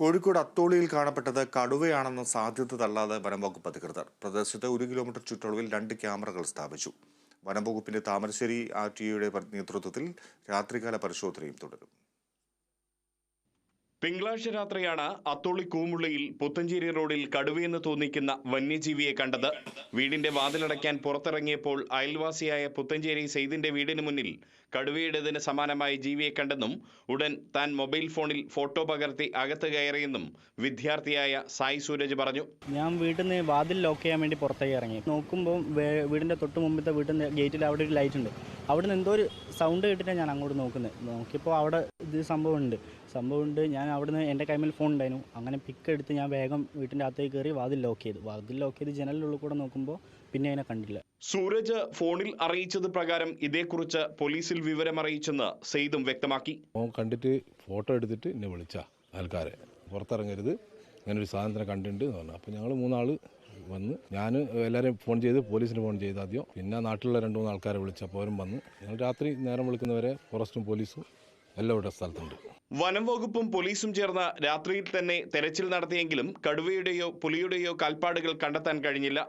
കോഴിക്കോട് അത്തോളിയിൽ കാണപ്പെട്ടത് കടുവയാണെന്ന സാധ്യത തള്ളാതെ വനംവകുപ്പ് അധികൃതർ. പ്രദേശത്ത് ഒരു കിലോമീറ്റർ ചുറ്റളവിൽ രണ്ട് ക്യാമറകൾ സ്ഥാപിച്ചു. വനംവകുപ്പിന്റെ താമരശ്ശേരി ആർ ടി നേതൃത്വത്തിൽ രാത്രികാല പരിശോധനയും തുടരും. തിങ്കളാഴ്ച രാത്രിയാണ് അത്തോളി കൂമുള്ളിയിൽ പുത്തഞ്ചേരി റോഡിൽ കടുവയെന്ന് തോന്നിക്കുന്ന വന്യജീവിയെ കണ്ടത്. വീടിന്റെ വാതിലടയ്ക്കാൻ പുറത്തിറങ്ങിയപ്പോൾ അയൽവാസിയായ പുത്തഞ്ചേരി സെയ്ദിന്റെ വീടിന് മുന്നിൽ കടുവയുടേതിന് സമാനമായ ജീവിയെ കണ്ടെന്നും ഉടൻ താൻ മൊബൈൽ ഫോണിൽ ഫോട്ടോ പകർത്തി അകത്ത് കയറിയെന്നും വിദ്യാർത്ഥിയായ സായി സൂരജ് പറഞ്ഞു. ഞാൻ വീട്ടിൽ നിന്ന് വാതിൽ ലോക്ക് ചെയ്യാൻ വേണ്ടി പുറത്തേക്ക് ഇറങ്ങി. നോക്കുമ്പോൾ വീടിന്റെ തൊട്ട് മുമ്പത്തെ വീട്ടിന്റെ ഗേറ്റിൽ അവിടെ ഒരു ലൈറ്റ് ഉണ്ട്. അവിടെ നിന്ന് എന്തോ ഒരു സൗണ്ട് കേട്ടിട്ടാണ് ഞാൻ അങ്ങോട്ട് നോക്കുന്നത് നോക്കിയപ്പോൾ അവിടെ ഇത് സംഭവമുണ്ട് സംഭവമുണ്ട്. ഞാൻ അവിടെ നിന്ന് എന്റെ കൈമിൽ ഫോൺ ഉണ്ടായിരുന്നു. അങ്ങനെ പിക്ക് എടുത്ത് ഞാൻ വേഗം വീട്ടിന്റെ അകത്തേക്ക് കയറി വാതിൽ ലോക്ക് ചെയ്തു. വാതിൽ ലോക്ക് ചെയ്ത് ജനലിനുള്ളിൽ കൂടെ നോക്കുമ്പോൾ പിന്നെ അതിനെ കണ്ടില്ല. സൂരജ് ഫോണിൽ അറിയിച്ചത് പ്രകാരം ഇതേക്കുറിച്ച് പോലീസിൽ വിവരം അറിയിച്ചെന്ന് സെയ്ദും വ്യക്തമാക്കി. ഓൻ കണ്ടിട്ട് ഫോട്ടോ എടുത്തിട്ട് എന്നെ വിളിച്ച ആൾക്കാരെ. പുറത്തിറങ്ങരുത്. ഇങ്ങനെ ഒരു സാധനത്തിനെ കണ്ടിട്ടുണ്ട് എന്ന് പറഞ്ഞു. അപ്പോൾ ഞങ്ങൾ മൂന്നാൾ വന്ന് ഞാൻ എല്ലാവരെയും ഫോൺ ചെയ്ത് പോലീസിന് ഫോൺ ചെയ്ത് ആദ്യം. പിന്നെ നാട്ടിലുള്ള രണ്ട് മൂന്ന് ആൾക്കാരെ വിളിച്ചപ്പോൾ അവരും വന്ന്. ഞങ്ങൾ രാത്രി നേരം വിളിക്കുന്നവരെ ഫോറസ്റ്റും പോലീസും എല്ലാം ഇവിടെ സ്ഥലത്തുണ്ട്. വനം വകുപ്പും പോലീസും ചേർന്ന് രാത്രിയിൽ തന്നെ തെരച്ചിൽ നടത്തിയെങ്കിലും കടുവയുടെയോ പുലിയുടെയോ കാൽപ്പാടുകൾ കണ്ടെത്താൻ കഴിഞ്ഞില്ല.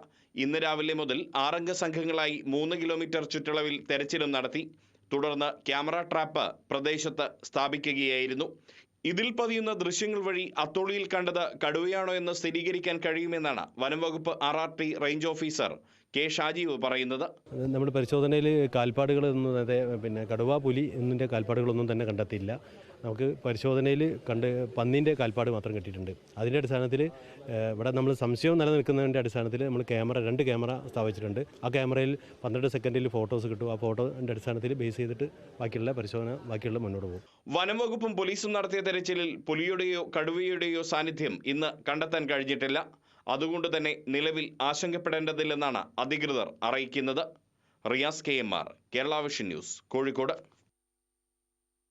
ഇന്ന് രാവിലെ മുതൽ ആറംഗ സംഘങ്ങളായി മൂന്ന് കിലോമീറ്റർ ചുറ്റളവിൽ തെരച്ചിലും നടത്തി. തുടർന്ന് ക്യാമറ ട്രാപ്പ് പ്രദേശത്ത് സ്ഥാപിക്കുകയായിരുന്നു. ഇതിൽ പതിയുന്ന ദൃശ്യങ്ങൾ വഴി അത്തോളിയിൽ കണ്ടത് കടുവയാണോ എന്ന് സ്ഥിരീകരിക്കാൻ കഴിയുമെന്നാണ് വനംവകുപ്പ് R R T range officer K Shajeev പറയുന്നത്. നമ്മൾ പരിശോധനയിൽ കാൽപ്പാടുകളൊന്നും അതെ പിന്നെ കടുവ പുലി എന്നിന്റെ കാൽപ്പാടുകളൊന്നും തന്നെ കണ്ടെത്തിയില്ല. നമുക്ക് പരിശോധനയിൽ കണ്ട് പന്നീന്റെ കാൽപ്പാട് മാത്രം കിട്ടിയിട്ടുണ്ട്. അതിന്റെ അടിസ്ഥാനത്തിൽ ഇവിടെ നമ്മൾ സംശയം നിലനിൽക്കുന്നതിന്റെ അടിസ്ഥാനത്തിൽ നമ്മൾ ക്യാമറ രണ്ട് ക്യാമറ സ്ഥാപിച്ചിട്ടുണ്ട്. ആ ക്യാമറയിൽ പന്ത്രണ്ട് സെക്കൻഡിൽ ഫോട്ടോസ് കിട്ടും. ആ ഫോട്ടോന്റെ അടിസ്ഥാനത്തിൽ ബേസ് ചെയ്തിട്ട് ബാക്കിയുള്ള പരിശോധന ബാക്കിയുള്ള മുന്നോട്ട് പോകും. വനംവകുപ്പും പോലീസും നടത്തിയ തെരച്ചിലിൽ പുലിയുടെയോ കടുവയുടെയോ സാന്നിധ്യം ഇന്ന് കണ്ടെത്താൻ കഴിഞ്ഞിട്ടില്ല. അതുകൊണ്ട് തന്നെ നിലവിൽ ആശങ്കപ്പെടേണ്ടതില്ലെന്നാണ് അധികൃതർ അറിയിക്കുന്നത്. Riyas K M R Kerala vision news Kozhikode.